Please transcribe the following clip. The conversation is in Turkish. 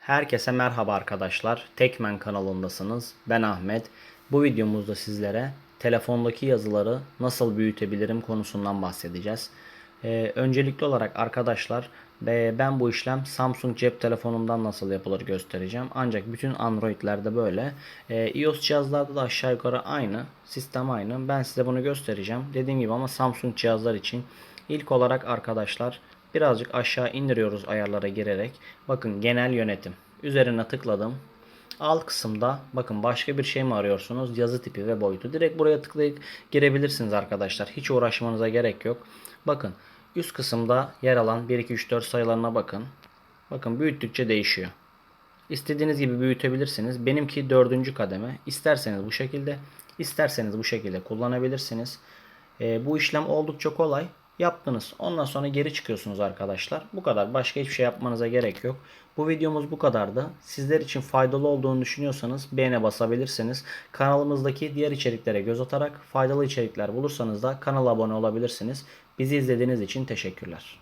Herkese merhaba arkadaşlar. Tekmen kanalındasınız. Ben Ahmet. Bu videomuzda sizlere telefondaki yazıları nasıl büyütebilirim konusundan bahsedeceğiz. Ee, öncelikli olarak arkadaşlar e, ben bu işlem Samsung cep telefonumdan nasıl yapılır göstereceğim. Ancak bütün Android'lerde böyle. Ee, iOS cihazlarda da aşağı yukarı aynı. Sistem aynı. Ben size bunu göstereceğim. Dediğim gibi ama Samsung cihazlar için ilk olarak arkadaşlar birazcık aşağı indiriyoruz ayarlara girerek. Bakın genel yönetim. Üzerine tıkladım. Alt kısımda bakın başka bir şey mi arıyorsunuz? Yazı tipi ve boyutu. Direkt buraya tıklayıp girebilirsiniz arkadaşlar. Hiç uğraşmanıza gerek yok. Bakın üst kısımda yer alan 1 2 3 4 sayılarına bakın. Bakın büyüttükçe değişiyor. İstediğiniz gibi büyütebilirsiniz. Benimki dördüncü kademe. İsterseniz bu şekilde, isterseniz bu şekilde kullanabilirsiniz. Ee, bu işlem oldukça kolay. Yaptınız. Ondan sonra geri çıkıyorsunuz arkadaşlar. Bu kadar. Başka hiçbir şey yapmanıza gerek yok. Bu videomuz bu kadardı. Sizler için faydalı olduğunu düşünüyorsanız beğene basabilirsiniz. Kanalımızdaki diğer içeriklere göz atarak faydalı içerikler bulursanız da kanala abone olabilirsiniz. Bizi izlediğiniz için teşekkürler.